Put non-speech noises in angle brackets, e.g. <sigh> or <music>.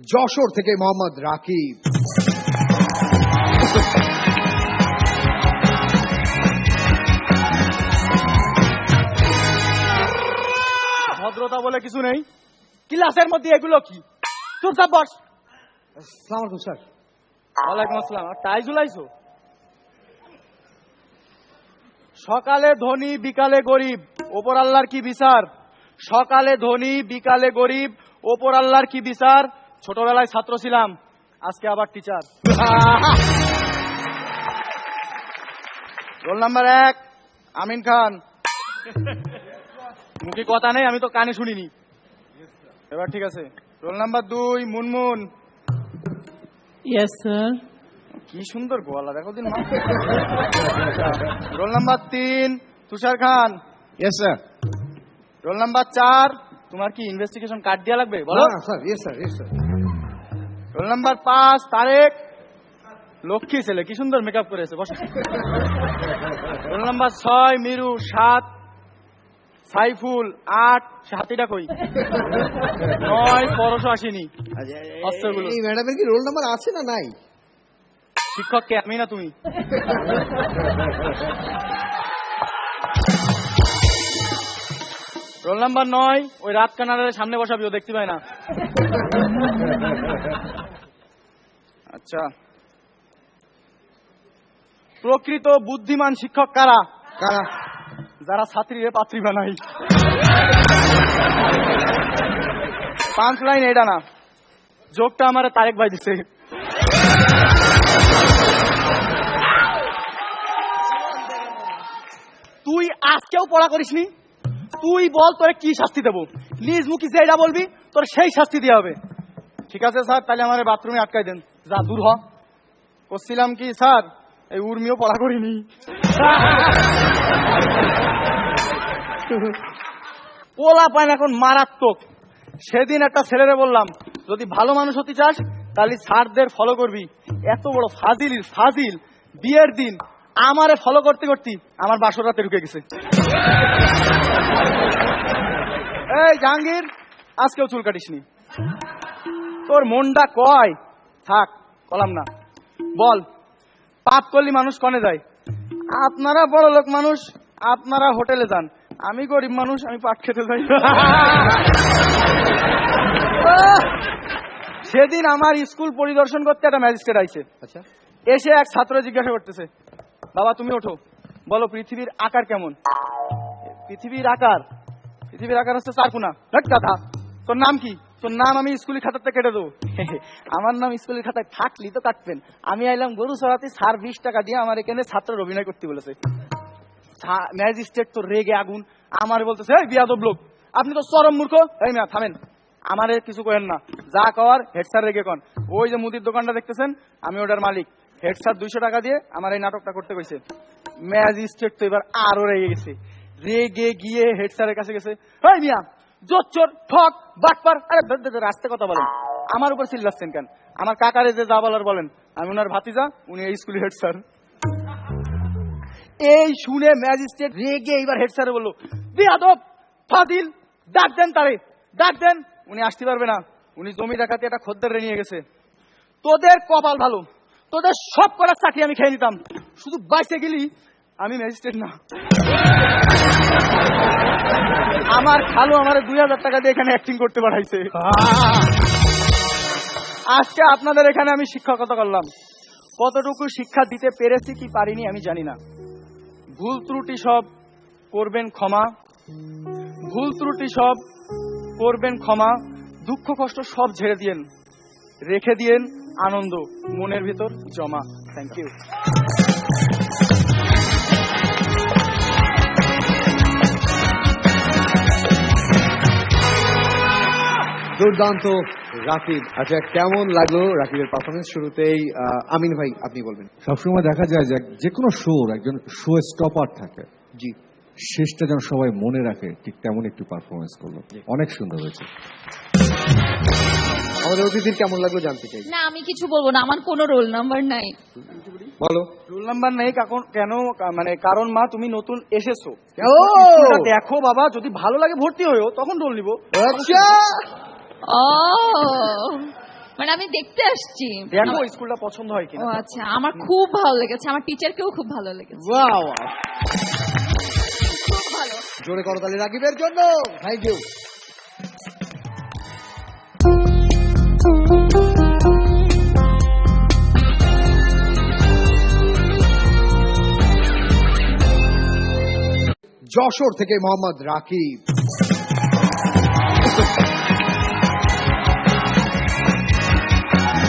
যশোর থেকে মোহাম্মদ রাকিব। ভদ্রতা বলে কিছু নেই। ক্লাসের মধ্যে এগুলো কি? চুপচাপ বস। আসসালামু আলাইকুম স্যার। ওয়ালাইকুম আসসালাম। আর টাই ঝুলাইছো সকালে ধনী বিকালে গরিব ওপর আল্লাহর কি বিচার? সকালে ধনী বিকালে গরিব ওপর আল্লাহর কি বিচার? ছোটবেলায় ছাত্র ছিলাম আজকে আবার টিচার রোল নাম্বার এক আমিন খান। <laughs> মুখে কথা নেই আমি তো কানে শুনিনি। এবার ঠিক আছে। রোল নাম্বার দুই মুনমুন। Yes, sir. কি সুন্দর গলা দেখো দিন রোল নাম্বার তিন Tushar Khan. Yes sir roll number চার তোমার কি ইনভেস্টিগেশন কার্ড দেওয়া লাগবে? বলো। Sir yes sir yes sir roll number পাঁচ তারেক। লক্ষ্মী ছেলে কি সুন্দর মেকআপ করেছে বসো। রোল নাম্বার ছয় মিরু সাত সাইফুল আট হাতিটা কই? নয় পরশো আসেনি অস্ত্রগুলো। এই ম্যাডামের কি রোল নাম্বার আছে না নাই? শিক্ষক কে আমি না তুমি? রোল নাম্বার নয় ওই রাত কানারের সামনে বসাবি ও দেখতে পায় না। আচ্ছা। প্রকৃত বুদ্ধিমান শিক্ষক কারা? কারা? যারা ছাত্রীরে পাত্রী বানাই পাঁচ লাইন এটা না। যোগটা আমার তারেক ভাই দিছে। তুই আজকেও পড়া করিসনি তুই বল তোরে কি শাস্তি দেবো? নিজ মুখী যেটা বলবি তোর সেই শাস্তি দেওয়া হবে। ঠিক আছে স্যার তাহলে আমার বাথরুমে আটকাই দেন। যা দূর হ। করছিলাম কি স্যার? এই উর্মিও পড়া করিনি। পোলা পান এখন মারাত্মক। সেদিন একটা ছেলেরে বললাম যদি ভালো মানুষ হতে চাস তাহলে স্যারদের ফলো করবি। এত বড় ফাজিল ফাজিল। বিয়ের দিন আমারে ফলো করতে করতে আমার বাসর রাতে ঢুকে গেছে। এই জাহাঙ্গীর আজকেও চুল কাটিসনি। তোর মনটা কয়? থাক কলাম না। বল পাপ করলি মানুষ কনে যায়? আপনারা বড় লোক মানুষ আপনারা হোটেলে যান। আমি গরিব মানুষ আমি পাট খেতে যাই। সেদিন আমার স্কুল পরিদর্শন করতে একটা ম্যাজিস্ট্রেট আইছে। আচ্ছা। এসে এক ছাত্র জিজ্ঞাসা করতেছে বাবা তুমি ওঠো। বলো পৃথিবীর আকার কেমন? পৃথিবীর আকার পৃথিবীর আকার হচ্ছে চারকুনা। কথা তোর নাম কি? তোর নাম আমি স্কুলের খাতাতে কেটে দেবো। আমার নাম স্কুলের খাতায় থাকলি তো কাটবেন। আমি আইলাম গরু চড়াতে সার বিশ টাকা দিয়ে আমার এখানে ছাত্রের অভিনয় করতে বলেছে। ম্যাজিস্ট্রেট তো রেগে আগুন। আমার বলতেছে লোক, আপনি তো চরম মূর্খ। এই না থামেন। আমার কিছু করেন না। যা কওয়ার হেড স্যার রেগে কন। ওই যে মুদির দোকানটা দেখতেছেন, আমি ওটার মালিক। হেড স্যার দুইশো টাকা দিয়ে আমার এই নাটকটা করতে কইছে। ম্যাজিস্ট্রেট তো এবার আরও রেগে গেছে। রেগে গিয়ে হেড স্যারের কাছে গেছে, এই মিয়া জোচ্চোর ঠক বাটপার আরে আস্তে কথা বলেন। আমার উপর চিল্লাচ্ছেন কেন? আমার কাকারে যে যা বলার বলেন। আমি ওনার ভাতিজা, উনি স্কুলের হেড স্যার এই শুনে ম্যাজিস্ট্রেট রেগে এইবার হেড স্যারে বলল ফাদিল ডাক দেন তারে, ডাক দেন। উনি আসতে পারবে না। উনি জমি দেখাতে একটা খদ্দের নিয়ে গেছে। তোদের কপাল ভালো, তোদের সব করার চাকরি আমি খেয়ে নিতাম। শুধু বাইসে গেলি আমি ম্যাজিস্ট্রেট না। আমার খালু আমার দুই হাজার টাকা দিয়ে এখানে অ্যাক্টিং করতে পাঠাইছে। আজকে আপনাদের এখানে আমি শিক্ষকতা করলাম। কতটুকু শিক্ষা দিতে পেরেছি কি পারিনি আমি জানি না। ভুল ত্রুটি সব করবেন ক্ষমা। ভুল ত্রুটি সব করবেন ক্ষমা। দুঃখ কষ্ট সব ঝেড়ে দিয়েন। রেখে দিয়েন আনন্দ, মনের ভিতর জমা। থ্যাংক ইউ দুর্দান্ত রাকিব। আচ্ছা কেমন লাগল রাকিবের পারফরমেন্স শুরুতেই? আমিন ভাই আপনি বলবেন। সবসময় দেখা যায় যে যে কোনো শোর একজন শো স্টপার থাকে। জি। শেষটা যেন সবাই মনে রাখে ঠিক তেমন একটু পারফরমেন্স করল। অনেক সুন্দর হয়েছে। আমাদের অতিথির কেমন লাগল জানতে চাই? না আমি কিছু বলব না আমার কোনো রোল নাম্বার নাই। বলো। রোল নাম্বার নেই কেন মানে কারণ মা তুমি নতুন এসেছ! দেখো বাবা যদি ভালো লাগে ভর্তি হয়েও তখন রোল নিবো। আচ্ছা! মানে আমি দেখতে আসছি। দেখো স্কুলটা পছন্দ হয় কিনা? আচ্ছা আমার খুব ভালো লেগেছে আমার টিচারকেও খুব ভালো লেগেছে। ওয়াও খুব ভালো। জোরে করতালি রাকিবের জন্য। থ্যাংক ইউ যশোর থেকে মোহাম্মদ রাকিব।